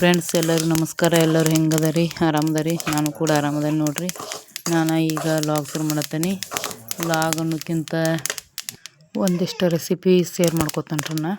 Friends ಎಲ್ಲರೂ ನಮಸ್ಕಾರ. ಎಲ್ಲರೂ ಹೆಂಗದರಿ? ಆರಾಮದರಿ? ನಾನು ಕೂಡ ಆರಾಮದೇನೆ ನೋಡ್ರಿ. ನಾನು ಈಗ ಲಾಗ್ ಶುರು ಮಾಡತ್ತೀನಿ. ಲಾಗ್ ಅನ್ನೋಕ್ಕಿಂತ ಒಂದಿಷ್ಟು ರೆಸಿಪಿ ಶೇರ್ ಮಾಡ್ಕೊತಾನ್ರಿ ನಾ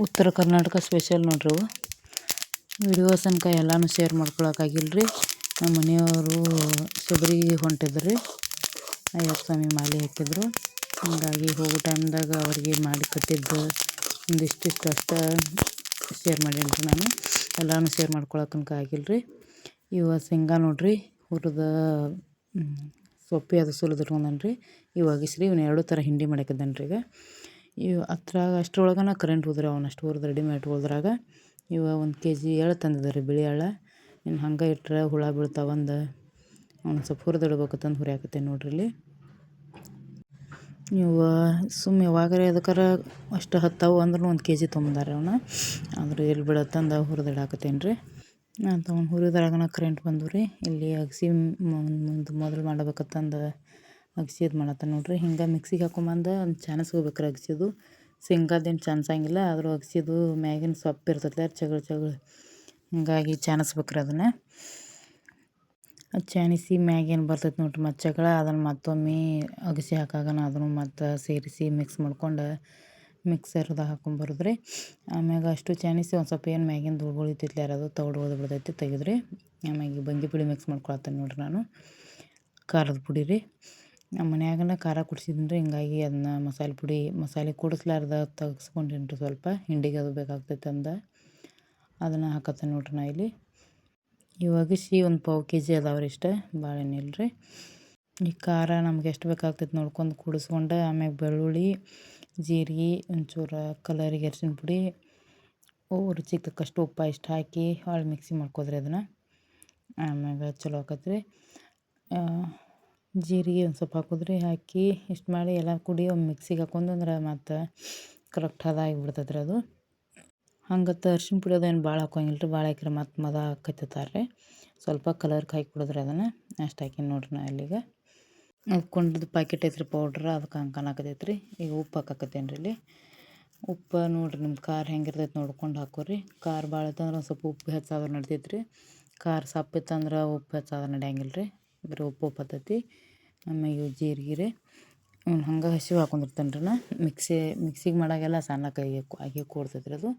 ಉತ್ತರ ಕರ್ನಾಟಕ ಸ್ಪೆಷಲ್ ನೋಡ್ರಿ ಅವು. ವಿಡಿಯೋಸ್ ಅನ್ಕ ಎಲ್ಲನೂ ಶೇರ್ ಮಾಡ್ಕೊಳಕ್ಕಾಗಿಲ್ರಿ ನಮ್ಮ ಮನೆಯವರು ಶಬರಿಗೆ ಹೊಂಟಿದ್ರಿ. ಅಯ್ಯಪ್ಪ ಸ್ವಾಮಿ ಮಾಲೆ ಹಾಕಿದ್ರು. ಹಾಗಾಗಿ ಹೋಗೋ ಟೈಮ್ದಾಗ ಅವ್ರಿಗೆ ಮಾಡಿ ಕಟ್ಟಿದ್ದು ಒಂದಿಷ್ಟಿಷ್ಟು ಅಷ್ಟ ಶೇರ್ ಮಾಡೀನಿ ನಾನು. ಎಲ್ಲನೂ ಶೇರ್ ಮಾಡ್ಕೊಳಕ್ಕೆ ತನಕ ಆಗಿಲ್ರಿ. ಇವ ಶೇಂಗಾ ನೋಡ್ರಿ, ಹುರಿದ ಸೊಪ್ಪಿ ಅದು ಸುಲಿದು ರೀ ಇವಾಗ ಇಸ್ರಿ ಇವ್ನ ಎರಡು ಥರ ಹಿಂಡಿ ಮಾಡಾಕಿದ್ದಾನೆ ರೀ ಈಗ. ಇವು ಅದ್ರಾಗ ಅಷ್ಟ್ರೊಳಗನ ಕರೆಂಟ್ ಹೋದ್ರಿ ಅವನಷ್ಟು ಹುರಿದು ರೆಡಿ ಮಾಡಿ ಹೋದ್ರಾಗ. ಇವ ಒಂದು ಕೆ ಜಿ ಎಳ್ಳು ತಂದಿದ್ದಾರೆ ರೀ ಬಿಳಿ ಎಳ್ಳು ಇನ್ನು ಹಂಗೆ ಇಟ್ಟರೆ ಹುಳ ಬೀಳ್ತಾವಂದು ಅವ್ನು ಸ್ವಲ್ಪ ಹುರಿದಿಡ್ಬೇಕು ತಂದು ಹುರಿಯಾಕತ್ತೇನೆ ನೋಡ್ರಿ ಇಲ್ಲಿ. ನೀವು, ಸುಮ್ಮನೆ ಯಾವಾಗಾರ ಎದಕ್ಕಾರ ಅಷ್ಟು ಹತ್ತಾವು ಅಂದ್ರೂ ಒಂದು ಕೆ ಜಿ ತೊಗೊಂಬಂದಾರೆ ಅವನ್ನ ಆದ್ರೆ ಎಲ್ಲಿ ಬಿಡತ್ತಂದ ಹುರಿದು ಇಡಾಕತ್ತೇನೆ ರೀ ನಾನು ತೊಗೊಂಡು ಹುರಿದ್ರಾಗನ ಕರೆಂಟ್ ಬಂದವು ರೀ ಇಲ್ಲಿ ಅಗಸಿ ಮುಂದೆ ಮೊದಲು ಮಾಡ್ಬೇಕತ್ತಂದು ಅಗಸಿ ಇದು ಮಾಡತ್ತ ನೋಡ್ರಿ. ಹಿಂಗೆ ಮಿಕ್ಸಿಗೆ ಹಾಕೊಂಬಂದು ಒಂದು ಚಾನಸ್ಕೋಬೇಕ್ರಿ ಅಗಸಿದು. ಶೇಂಗಾದೇನು ಚಾನ್ಸಂಗಿಲ್ಲ ಆದರೂ ಅಗಸಿದು ಮ್ಯಾಗಿನ ಸೊಪ್ಪು ಇರ್ತೈತೆ ಚಗಳ ಚಗಳ ಹಿಂಗಾಗಿ ಚಾನಸ್ಬೇಕ್ರಿ ಅದನ್ನು. ಚಾನಿಸಿ ಮ್ಯಾಗೇನು ಬರ್ತೈತೆ ನೋಡಿರಿ ಮತ್ತು ಅದನ್ನು ಮತ್ತೊಮ್ಮೆ ಅಗಸಿ ಹಾಕಾಗನ ಅದನ್ನು ಮತ್ತು ಸೇರಿಸಿ ಮಿಕ್ಸ್ ಮಾಡ್ಕೊಂಡು ಮಿಕ್ಸರ್ದಾಗ ಹಾಕೊಂಬರುದ್ರಿ ಆಮ್ಯಾಗ ಅಷ್ಟು ಚಾಣಿಸಿ ಒಂದು ಸ್ವಲ್ಪ ಏನು ಮ್ಯಾಗಿನ ಧೂಳು ಉಳಿತೈತಿ ಅದು ತಗಡು ಹೋದ ಬಿಡ್ತೈತಿ ತೆಗೆದ್ರಿ. ಆಮ್ಯಾಗ ಬಂಗಿ ಪುಡಿ ಮಿಕ್ಸ್ ಮಾಡ್ಕೊಳತ್ತೇನೆ ನೋಡಿರಿ ನಾನು. ಖಾರದ ಪುಡಿ ರೀ. ನಮ್ಮ ಮನ್ಯಾಗನ ಖಾರ ಕುಡ್ಸಿದ್ದೀನಿ ಹಿಂಗಾಗಿ ಅದನ್ನ ಮಸಾಲೆ ಪುಡಿ, ಮಸಾಲೆ ಕುಡಿಸ್ಲಾರ್ದ ತಗ್ಸ್ಕೊಂಡಿನ್ರಿ ಸ್ವಲ್ಪ. ಹಿಂಡಿಗೆ ಅದು ಬೇಕಾಗ್ತೈತೆ ಅಂದ. ಅದನ್ನು ಹಾಕತ್ತೆ ನೋಡ್ರಿ ನಾ ಇಲ್ಲಿ. ಇವಾಗ ಸಿ ಒಂದು ಪಾವು ಕೆ ಜಿ ಅದಾವ್ರಿ ಇಷ್ಟ ರೀ ಈ ಖಾರ ನಮ್ಗೆ ಎಷ್ಟು ಬೇಕಾಗ್ತೈತೆ ನೋಡ್ಕೊಂಡು ಕೂಡಿಸ್ಕೊಂಡು, ಆಮ್ಯಾಗ ಬೆಳ್ಳುಳ್ಳಿ, ಜೀರಿಗೆ, ಒಂಚೂರು ಕಲರಿಗೆ ಅರ್ಶಿನ ಪುಡಿ ರುಚಿಗೆ ತಕ್ಕಷ್ಟು ಉಪ್ಪು ಇಷ್ಟು ಹಾಕಿ ಹೊಳ್ಳಿ ಮಿಕ್ಸಿ ಮಾಡ್ಕೋದ್ರಿ ಅದನ್ನು ಆಮ್ಯಾಗ ಚಲೋ ಆಕತ್ರಿ. ಜೀರಿಗೆ ಒಂದು ಸ್ವಲ್ಪ ಹಾಕೋದ್ರಿ, ಹಾಕಿ ಇಷ್ಟು ಮಾಡಿ ಎಲ್ಲ ಕುಡಿ ಒಂದು ಮಿಕ್ಸಿಗೆ ಹಾಕೊಂಡು ಅಂದ್ರೆ ಮತ್ತು ಕರೆಕ್ಟ್ ಹದ ಆಗಿಬಿಡ್ತೈತೆ ರೀ ಅದು. ಹಂಗತ್ತ ಅರ್ಶಿನ ಪುಡಿ ಅದೇನು ಭಾಳ ಹಾಕೋಂಗಿಲ್ಲ ರೀ ಭಾಳ ಹಾಕಿರಿ ಮತ್ತು ಮದ ಹಾಕತ್ತಾರೆ ಸ್ವಲ್ಪ ಕಲರ್ ಕಾಯಿ ಕುಡಿದ್ರೆ ಅದನ್ನು ಅಷ್ಟು ಹಾಕಿನಿ ನೋಡ್ರಿ ನಾ ಅಲ್ಲಿಗೆ ಅದು ಪ್ಯಾಕೆಟ್ ಐತ್ರಿ ಪೌಡ್ರ್ ಅದಕ್ಕೆ ಹಂಗೆ ರೀ ಈಗ ಉಪ್ಪು ಹಾಕಾಕತ್ತೇನೆ ಇಲ್ಲಿ. ಉಪ್ಪು ನೋಡಿರಿ ನಿಮ್ಮ ಖಾರ ಹೆಂಗಿರ್ತೈತೆ ನೋಡ್ಕೊಂಡು ಹಾಕೋರಿ. ಖಾರ ಭಾಳ ಇತ್ತಂದ್ರೆ ಒಂದು ಸ್ವಲ್ಪ ಉಪ್ಪು ಹೆಚ್ಚಾದ್ರೆ ನಡಿತೈತೆ ರೀ ಖಾರ ಸಪ್ಪಿತ್ತಂದ್ರೆ ಉಪ್ಪು ಹೆಚ್ಚಾದ್ರೆ ನಡೆಯಂಗಿಲ್ಲ ರೀ ಬರೀ ಉಪ್ಪು ಹತ್ತೈತಿ ಆಮ್ಯಾಗ ಇವು ಜೀರಿಗೆ ರೀ ಇವ್ನು ಹಂಗೆ ಹಸಿವು ಹಾಕೊಂಡಿರ್ತಾನೆ ರೀ ಮಿಕ್ಸಿ, ಮಿಕ್ಸಿಗೆ ಮಾಡಾಗೆಲ್ಲ ಸಣ್ಣ ಕೈಗೆ ಆಗಿ ಕೂಡ್ತೈತೆ ರೀ ಅದು.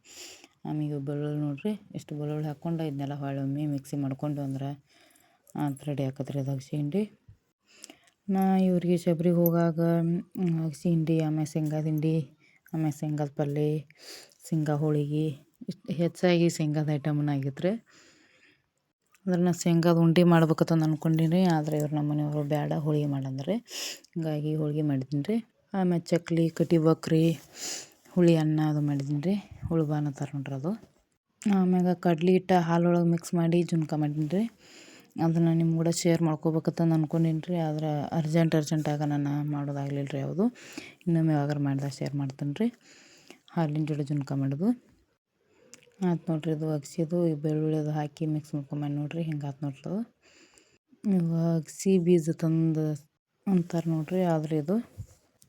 ಆಮೇಲೆ ಬೆಳ್ಳುಳ್ಳಿ ನೋಡಿರಿ ಇಷ್ಟು ಬೆಳ್ಳುಳ್ಳಿ ಹಾಕ್ಕೊಂಡು ಇದನ್ನೆಲ್ಲ ಹೊಳ್ಳೊಮ್ಮೆ ಮಿಕ್ಸಿ ಮಾಡ್ಕೊಂಡು ಅಂದ್ರೆ ಅಂತ ರೆಡಿ ಆಕತ್ರಿ ಅದು ಅಗಸಿ ಹಿಂಡಿ. ನಾ ಇವ್ರಿಗೆ ಶಬರಿಗೆ ಹೋಗಾಗ ಅಗಸಿ ಹಿಂಡಿ ಆಮೇಲೆ ಶೇಂಗಾದ ಹಿಂಡಿ ಆಮೇಲೆ ಶೇಂಗಾದ ಪಲ್ಯ ಶೇಂಗಾ ಹೋಳಿಗೆ, ಇಷ್ಟು ಹೆಚ್ಚಾಗಿ ಶೇಂಗಾದ ಐಟಮ್ನ ಆಗಿತ್ತು ರೀ ಅಂದ್ರೆ ನಾ ಶೇಂಗಾದ ಉಂಡೆ ಮಾಡ್ಬೇಕಂತ ಅಂದ್ಕೊಂಡೀನಿ ಆದರೆ ಇವ್ರು ನಮ್ಮ ಮನೆಯವರು ಬೇಡ ಹೋಳಿಗೆ ಮಾಡಂದ್ರೆ. ಹಿಂಗಾಗಿ ಹೋಳಿಗೆ ಮಾಡಿದ್ದೀನಿ ರೀ ಆಮೇಲೆ ಚಕ್ಲಿ ಕಟಿ ಬಕ್ರಿ, ಹುಳಿ ಅನ್ನ ಅದು ಮಾಡಿದ್ದೀನಿ ರೀ ಹುಳುಬಾನ ಅನ್ನತ್ತಾರ ನೋಡ್ರಿ ಅದು. ಆಮ್ಯಾಗ ಕಡ್ಲಿ ಹಿಟ್ಟು ಹಾಲೊಳಗೆ ಮಿಕ್ಸ್ ಮಾಡಿ ಜುನ್ಕ ಮಾಡೀನಿ ರೀ ಅದನ್ನು ನಿಮ್ಮ ಕೂಡ ಶೇರ್ ಮಾಡ್ಕೋಬೇಕಂತಂದು ಅಂದ್ಕೊಂಡೀನಿ ರೀ ಆದ್ರೆ ಅರ್ಜೆಂಟ್ ಅರ್ಜೆಂಟಾಗ ನಾನು ಮಾಡೋದಾಗಲಿಲ್ಲ ರೀ ಯಾವುದು. ಇನ್ನೊಮ್ಮೆ ಯಾವಾಗಾರ ಮಾಡಿದಾಗ ಶೇರ್ ಮಾಡ್ತೀನಿ ರೀ ಹಾಲಿನ ಜೋಡಿ ಜುನ್ಕ ಮಾಡೋದು. ಆಯ್ತು ನೋಡ್ರಿ ಇದು ಅಗ್ಸಿದು ಬೆಳ್ಳುಳ್ಳಿ ಅದು ಹಾಕಿ ಮಿಕ್ಸ್ ಮಾಡ್ಕೊಂಬಂದು ನೋಡಿರಿ ಹಿಂಗೆ ಆಯ್ತು ನೋಡ್ರಿ ಅದು. ಅಗಸಿ ಬೀಜ ತಂದು ಅಂತಾರೆ ನೋಡಿರಿ ಆದ್ರೆ ಇದು.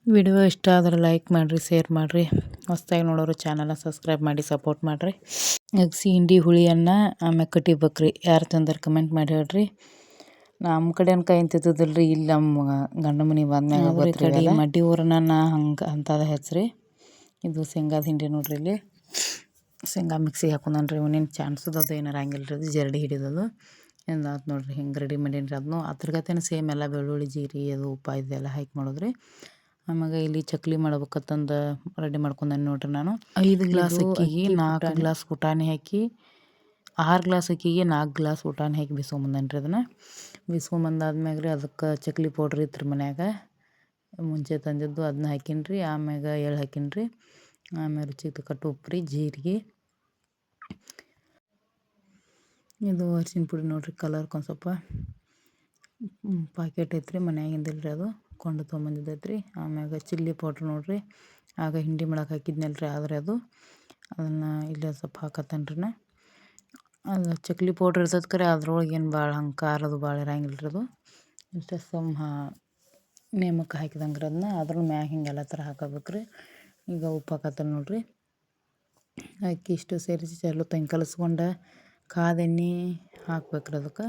ವಿಡಿಯೋ ಇಷ್ಟ ಆದ್ರೆ ಲೈಕ್ ಮಾಡಿರಿ ಶೇರ್ ಮಾಡಿರಿ. ಹೊಸ್ದಾಗಿ ನೋಡೋರು ಚಾನಲ್ನ ಸಬ್ಸ್ಕ್ರೈಬ್ ಮಾಡಿ ಸಪೋರ್ಟ್ ಮಾಡಿರಿ. ಅಗಸಿ ಹಿಂಡಿ ಹುಳಿ ಆಮೇಲೆ ಕಟ್ಟಿಬೇಕ್ರಿ ಕಟಿ ಬಕ್ರಿ. ಯಾರು ತಂದ್ರೆ ಕಮೆಂಟ್ ಮಾಡಿ ಹೇಳ್ರಿ. ನಮ್ಮ ಕಡೆ ತಿಂತಿದ್ದಿಲ್ಲ ರೀ ಇಲ್ಲಿ ನಮ್ಮ ಗಂಡ ಮನೆ ಬಂದ್ಮ್ಯಾಗ ಕಡೆ ಮಡ್ಡಿ ಊರನ್ನ ನಾ ಹಂಗೆ ಅಂತದ ಹೆಸ್ರಿ ಇದು ಶೇಂಗಾದ ಹಿಂಡಿ ನೋಡ್ರಿ ಇಲ್ಲಿ. ಶೇಂಗಾ ಮಿಕ್ಸಿಗೆ ಹಾಕೊಂಡಾನ ರೀ ಇವನೇನು ಚಾನ್ಸದ ಅದು ಏನಾರು ಹಂಗಿಲ್ಲ ರೀ ಅದು ಜರಡಿ ಹಿಡಿದದು. ಎಂದು ಆತು ನೋಡ್ರಿ ಹಿಂಗೆ ರೆಡಿ ಮಾಡೀನಿ ರೀ ಅದನ್ನು ಅದ್ರಗತೆನ ಸೇಮ್ ಎಲ್ಲ ಬೆಳ್ಳುಳ್ಳಿ ಜೀರಿ ಅದು ಉಪ್ಪು ಇದೆಲ್ಲ ಹಾಕಿ ಮಾಡೋದ್ರಿ. ಆಮ್ಯಾಗ ಇಲ್ಲಿ ಚಕ್ಲಿ ಮಾಡ್ಬೇಕತ್ತಂದು ರೆಡಿ ಮಾಡ್ಕೊಂಡೇನಿ ನೋಡ್ರಿ ನಾನು. ಐದು ಗ್ಲಾಸ್ ಅಕ್ಕಿಗೆ ನಾಲ್ಕು ಗ್ಲಾಸ್ ಪುಟಾಣಿ ಹಾಕಿ ಆರು ಗ್ಲಾಸ್ ಅಕ್ಕಿಗೆ ನಾಲ್ಕು ಗ್ಲಾಸ್ ಪುಟಾಣಿ ಹಾಕಿ ಬಿಸ್ಕೊಂಬಂದೇನಿ ರೀ ಅದನ್ನು. ಬಿಸ್ಕೊಂಬಂದಾದ್ಮ್ಯಾಗ ರೀ ಅದಕ್ಕೆ ಚಕ್ಲಿ ಪೌಡ್ರ್ ಇತ್ತು ರೀ ಮನ್ಯಾಗ. ಮುಂಚೆ ತಂದಿದ್ದು ಅದನ್ನ ಹಾಕೀನಿ ರೀ ಆಮ್ಯಾಗ ಎಳ್ಳು ಹಾಕೀನಿ ರೀ ಆಮೇಲೆ ರುಚಿಗೆ ತಕ್ಕಟ್ಟು ಉಪ್ಪು ರೀ ಜೀರಿಗೆ. ಇದು ಅರ್ಶಿನ ಪುಡಿ ನೋಡ್ರಿ ಕಲರ್ಗೆ ಸ್ವಲ್ಪ ಪಾಕೆಟ್ ಐತ್ರಿ ಮನ್ಯಾಗಿಂದಿಲ್ಲ ರೀ ಅದು, ಕೊಂಡು ತೊಗೊಂಬಂದಿದ್ದೈತೆ ರೀ ಆಮ್ಯಾಗ ಚಿಲ್ಲಿ ಪೌಡ್ರ್ ನೋಡಿರಿ, ಆಗ ಹಿಂಡಿ ಮಾಡಕ್ಕೆ ರೀ ಆದರೆ ಅದು. ಅದನ್ನು ಇಲ್ಲಿ ಸ್ವಲ್ಪ ಹಾಕತ್ತೇನೆ ರೀ ನಾ. ಅದು ಚಕ್ಲಿ ಪೌಡ್ರ್ ಇರ್ತದೆ ಕರೆ, ಅದ್ರೊಳಗೆ ಏನು ಭಾಳ ಹಂಗೆ ಖಾರದು ಭಾಳ ಇರಂಗಿಲ್ಲ ರೀ ಅದು. ಇಷ್ಟೇ ಸಮ್ ನೇಮಕ್ಕೆ ಹಾಕಿದಂಗೆ ಅದನ್ನ ಅದ್ರ ಮ್ಯಾಗ ಹಿಂಗೆಲ್ಲ ಥರ ಹಾಕಬೇಕು ರೀ ಈಗ ಉಪ್ಪು ಹಾಕತ್ತಲ್ಲ ನೋಡಿರಿ. ಅಕ್ಕಿ ಇಷ್ಟು ಸೇರಿಸಿ ಚಲೋ ತಂಗಿ ಕಲಸ್ಕೊಂಡು ಕಾದ ಎಣ್ಣೆ ಹಾಕ್ಬೇಕ್ರಿ ಅದಕ್ಕೆ.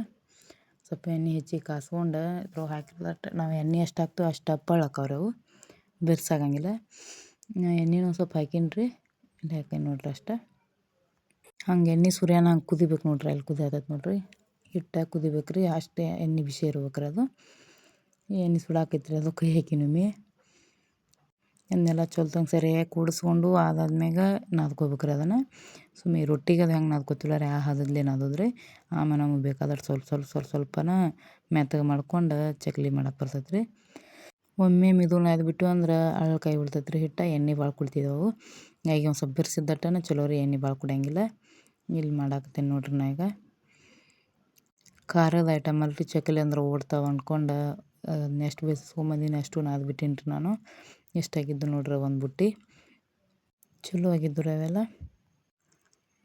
ಸ್ವಲ್ಪ ಎಣ್ಣೆ ಹೆಚ್ಚಿ ಕಾಸ್ಕೊಂಡು ಇದ್ರೊಳಗೆ ಹಾಕಿದಟ್ಟು ನಾವು ಎಣ್ಣೆ ಎಷ್ಟು ಹಾಕ್ತೀವಿ ಅಷ್ಟು ಹಪ್ಪಳ ಅವು. ಬಿರ್ಸಾಗಂಗಿಲ್ಲ. ಎಣ್ಣೆನೂ ಸ್ವಲ್ಪ ಹಾಕೀನಿ ರೀ ಇಲ್ಲಿ ಹಾಕೀನಿ ನೋಡ್ರಿ ಅಷ್ಟೇ. ಹಂಗೆ ಎಣ್ಣೆ ಸುರಿಯೋಣ ಹಂಗೆ ಕುದಿಬೇಕು ನೋಡ್ರಿ ಅಲ್ಲಿ ಕುದಿಯತೈತೆ ನೋಡ್ರಿ. ಹಿಟ್ಟು ಕುದಿಬೇಕ್ರಿ, ಅಷ್ಟೇ ಎಣ್ಣೆ ಬಿಸಿ ಇರ್ಬೇಕ್ರಿ ಅದು. ಎಣ್ಣೆ ಸುಡಾಕೈತ್ರಿ ಅದು ಕೈ ಹಾಕಿನೊಮ್ಮೆ ಅದನ್ನೆಲ್ಲ ಚೊಲ್ತಂಗೆ ಸರಿಯಾಗಿ ಕೂಡಿಸ್ಕೊಂಡು ಅದಾದ್ಮ್ಯಾಗ ನಾದ್ಕೋಬೇಕ್ರಿ ಅದನ್ನು. ಸುಮ್ಮನೆ ರೊಟ್ಟಿಗೆ ಅದು ಹೆಂಗೆ ನಾದ್ಕೋತಿಲ್ಲ ರೀ ಆ ಹದದ್ಲೆ ನಾದೋದ್ರಿ ಆಮೇಲೆ ನಮಗೆ ಬೇಕಾದಷ್ಟು ಸ್ವಲ್ಪ ಸ್ವಲ್ಪ ಸ್ವಲ್ಪ ಸ್ವಲ್ಪನ ಮೆತ್ತಗೆ ಮಾಡ್ಕೊಂಡು ಚಕ್ಲಿ ಮಾಡಕ್ಕೆ ಬರ್ತೈತೆ ರೀ ಒಮ್ಮೆ ಮಿದು ನಾದ್ಬಿಟ್ಟು ಅಂದ್ರೆ ಅಳ್ಳು ಕೈ ಬಿಡ್ತೈತೆ ರೀ ಹಿಟ್ಟ, ಎಣ್ಣೆ ಭಾಳ ಕುಡ್ತಿದ್ದವು. ಈಗ ಒಂದು ಸ್ವಲ್ಪ ಬಿರ್ಸಿದ್ದಟ್ಟನ ಚಲೋ ರೀ ಎಣ್ಣೆ ಭಾಳ ಕುಡಿಯಂಗಿಲ್ಲ. ಇಲ್ಲಿ ಮಾಡಾಕತ್ತೀನಿ ನೋಡ್ರಿ ನಾ ಈಗ. ಖಾರದ ಐಟಮಲ್ಲಿ ಚಕ್ಲಿ ಅಂದ್ರೆ ಓಡ್ತಾವೆ ಅಂದ್ಕೊಂಡು ನೆಕ್ಸ್ಟ್ ಬೇಯಿಸ್ಕೊಂಬಂದಿನಿ ಅಷ್ಟು ನಾದ್ಬಿಟ್ಟೀನಿ ರೀ ನಾನು. ಎಷ್ಟಾಗಿದ್ದು ನೋಡ್ರಿ ಒಂದು ಬುಟ್ಟಿ ಚಲೋ ಆಗಿದ್ದು ರೀ ಅವೆಲ್ಲ.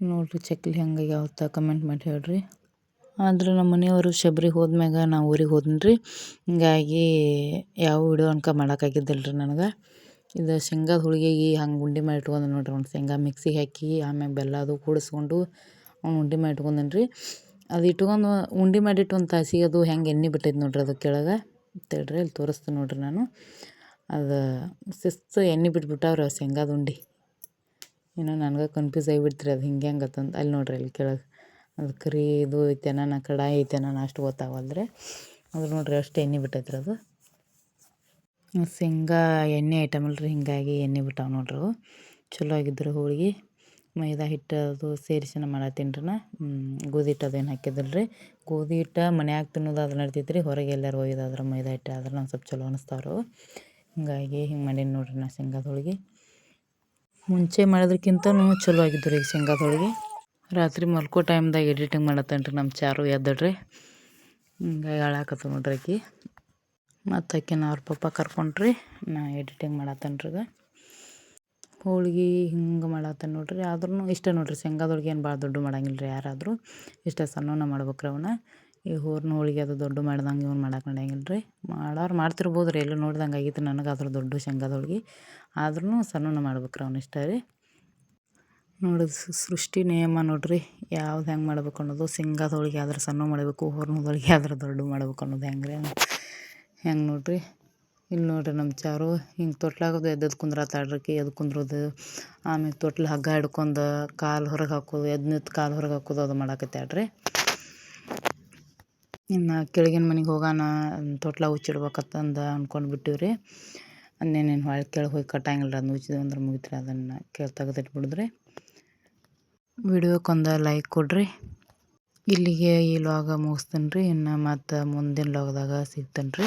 ನೋಡಿರಿ ಚಕ್ಲಿ ಹೆಂಗೆ ಯಾವತ್ತ ಕಮೆಂಟ್ ಮಾಡಿ ಹೇಳ್ರಿ. ಆದ್ರೆ ನಮ್ಮ ಮನೆಯವರು ಶಬರಿಗೆ ಹೋದ್ಮ್ಯಾಗ ನಾ ಊರಿಗೆ ಹೋದ್ನಿ ಹಿಂಗಾಗಿ ಯಾವ ವಿಡಿಯೋ ಅನ್ಕ ಮಾಡೋಕ್ಕಾಗಿದ್ದಿಲ್ಲ ರೀ ನನಗೆ. ಇದು ಶೇಂಗಾದ ಹುಳಿಗೆಗೆ ಹಂಗೆ ಉಂಡೆ ಮಾಡಿ ಇಟ್ಕೊಂಡು ನೋಡ್ರಿ ಒಂದು ಶೇಂಗಾ ಮಿಕ್ಸಿಗೆ ಹಾಕಿ ಆಮ್ಯಾಗ ಬೆಲ್ಲ ಅದು ಕೂಡಿಸ್ಕೊಂಡು ಅವ್ನು ಉಂಡೆ ಮಾಡಿ ಇಟ್ಕೊಂಡನ್ರಿ. ಅದು ಇಟ್ಕೊಂಡು ಉಂಡೆ ಮಾಡಿಟ್ಟು ಒಂದು ತಾಸಿಗೆ ಅದು ಹೆಂಗೆ ಎಣ್ಣೆ ಬಿಟ್ಟೈತೆ ನೋಡ್ರಿ ಅದು ಕೆಳಗೆ. ತಡ್ರಿ ಅಲ್ಲಿ ತೋರಿಸ್ತೀನಿ ನೋಡ್ರಿ ನಾನು. ಅದು ಸಿಸ್ತು ಎಣ್ಣೆ ಬಿಟ್ಬಿಟ್ಟವ್ರಿ ಅವು ಶೇಂಗಾದ ಉಂಡೆ ಏನೋ ನನಗೆ ಕನ್ಫ್ಯೂಸ್ ಆಗಿಬಿಡ್ತ್ರಿ ಅದು ಹಿಂಗೆ ಹೆಂಗೆ ಅಂತಂದು ಅಲ್ಲಿ ನೋಡ್ರಿ ಅಲ್ಲಿ ಕೆಳಗೆ ಅದು ಕರಿ ಇದು ಐತೆನ ನಾ ಕಡಾಯಿ ಐತೆನ ಅಷ್ಟು ಗೊತ್ತಾಗಲ್ರಿ ಅದು ನೋಡ್ರಿ ಅಷ್ಟು ಎಣ್ಣೆ ಬಿಟ್ಟೈತ್ರಿ ಅದು. ಶೇಂಗಾ ಎಣ್ಣೆ ಐಟಮ್ ಅಲ್ರಿ ಹಿಂಗಾಗಿ ಎಣ್ಣೆ ಬಿಟ್ಟಾವೆ ನೋಡ್ರಿ ಅವು. ಚಲೋ ಆಗಿದ್ರು ಹೋಳಿಗೆ. ಮೈದಾ ಹಿಟ್ಟು ಅದು ಸೇರಿಸಿ ನಾ ಮಾಡತ್ತೀನಿ ರೀ ನಾ ಗೋಧಿ ಹಿಟ್ಟು ಅದೇನು ಹಾಕಿದಿಲ್ಲ ರೀ ಗೋಧಿ ಹಿಟ್ಟು ಮನ್ಯಾಗ ತಿನ್ನೋದು ಅದು ನಡ್ತೈತೆ ರೀ ಹೊರಗೆ ಎಲ್ಲಾರು ಒಯ್ದಾದ್ರೆ ಮೈದಾ ಹಿಟ್ಟು ಆದ್ರೆ ನಂಗೆ ಸ್ವಲ್ಪ ಚಲೋ ಅನಿಸ್ತಾರೆ ಹೀಗಾಗಿ ಹಿಂಗೆ ಮಾಡೀನಿ ನೋಡ್ರಿ ನಾ ಶೇಂಗಾದ ಹೋಳಿಗೆ ಮುಂಚೆ ಮಾಡೋದಕ್ಕಿಂತನೂ ಚಲೋ ಆಗಿದ್ದು ರೀ ಶೇಂಗಾದ ಹೋಳಿಗೆ ರಾತ್ರಿ ಮಲ್ಕೋ ಟೈಮ್ದಾಗ ಎಡಿಟಿಂಗ್ ಮಾಡತ್ತೇನೆ ರೀ ನಮ್ಮ ಚಾರು ಎದ್ದಡ್ರಿ. ಹಿಂಗಾಗಿ ಹಾಳಾಕತ್ತ ನೋಡ್ರಿ ಆಕಿ. ಮತ್ತು ಆಕಿನ ಅವ್ರ ಪಪ್ಪ ಕರ್ಕೊಂಡ್ರಿ, ನಾ ಎಡಿಟಿಂಗ್ ಮಾಡತ್ತೇನೆ ರೀ ಹೋಳ್ಗೆ ಹಿಂಗೆ ಮಾಡತ್ತೇನೆ ನೋಡ್ರಿ. ಆದ್ರೂ ಇಷ್ಟ ನೋಡ್ರಿ ಶೇಂಗಾದ ಹೋಳ್ಗೆ ಏನು ಭಾಳ ದೊಡ್ಡ ಮಾಡಂಗಿಲ್ಲ ರೀ ಯಾರಾದರೂ. ಇಷ್ಟ ಸಣ್ಣವನ್ನ ಮಾಡ್ಬೇಕ್ರಿ ಅವನ್ನ ಈ ಹೂರ್ಣ ಹೋಳಿಗೆ ಅದು ದೊಡ್ಡ ಮಾಡ್ದಂಗೆ ಇವ್ನು ಮಾಡಕ್ಕೆ ನಡೆಯಂಗಿಲ್ಲ ರೀ ಮಾಡೋರು ಮಾಡ್ತಿರ್ಬೋದು ರೀ ಎಲ್ಲೂ ನೋಡ್ದಂಗೆ ಆಗೈತೆ ನನಗೆ ಅದ್ರ ದೊಡ್ಡ ಶೇಂಗಾದ ಹೋಳ್ಗೆ ಆದ್ರೂ ಸಣ್ಣನ ಮಾಡ್ಬೇಕ್ರಿ ಅವ್ನು ಇಷ್ಟ ರೀ. ನೋಡಿ ಸೃಷ್ಟಿ ನಿಯಮ ನೋಡ್ರಿ, ಯಾವ್ದು ಹೆಂಗೆ ಮಾಡ್ಬೇಕು ಅನ್ನೋದು. ಶೇಂಗಾದ ಹೋಳಿಗೆ ಆದ್ರೆ ಸಣ್ಣ ಮಾಡಬೇಕು ಹೂರ್ಣದ ಹೋಳಿಗೆ ಆದ್ರೆ ದೊಡ್ಡ ಮಾಡ್ಬೇಕು ಅನ್ನೋದು ಹೆಂಗೆ ರೀ ಹೆಂಗೆ ನೋಡ್ರಿ? ಇಲ್ಲಿ ನೋಡ್ರಿ ನಮ್ಮ ಚಾರು, ಹಿಂಗೆ ತೊಟ್ಲಾಗದು ಎದ್ದದ್ದು ಕುಂದ್ರತ್ತಾಳ್ರಿಕಿ ಎದ್ದು ಕುಂದ್ರೋದು. ಆಮೇಲೆ ತೊಟ್ಲು ಹಗ್ಗ ಹಿಡ್ಕೊಂಡು ಕಾಲು ಹೊರಗೆ ಹಾಕೋದು ಎದ್ದು ನಿಂತು ಕಾಲು ಹೊರಗೆ ಹಾಕೋದು ಅದು ಮಾಡಾಕತ್ತಾಳ್ರಿ ಇನ್ನು ಕೆಳಗಿನ ಮನೆಗೆ ಹೋಗೋಣ ತೊಟ್ಲ ಹುಚ್ಚಿಡ್ಬೇಕತ್ತಂದು ಅಂದ್ಕೊಂಡು ಬಿಟ್ಟಿವಿ ರೀ ಅನ್ನೇನೇನು ಹೊಳೆ ಕೆಳಗೆ ಹೋಗಿ ಕಟ್ಟಂಗಿಲ್ಲ ರೀ ಅದನ್ನ ಉಚ್ಚಿದ್ವಿ ಅಂದ್ರೆ ಮುಗಿತ್ರಿ, ಅದನ್ನು ಕೇಳಿ ತೆಗೆದಿಟ್ಬಿಡಿದ್ರಿ. ಬಿಡಿದ್ರಿ ವಿಡಿಯೋಕ್ಕೊಂದು ಲೈಕ್ ಕೊಡ್ರಿ. ಇಲ್ಲಿಗೆ ಈ ಲಾಗ ಮುಗಿಸ್ತೀನಿ ರೀ ಇನ್ನು ಮತ್ತು ಮುಂದಿನ ಲಾಗ್ದಾಗ ಸಿಗ್ತೇನೆ ರೀ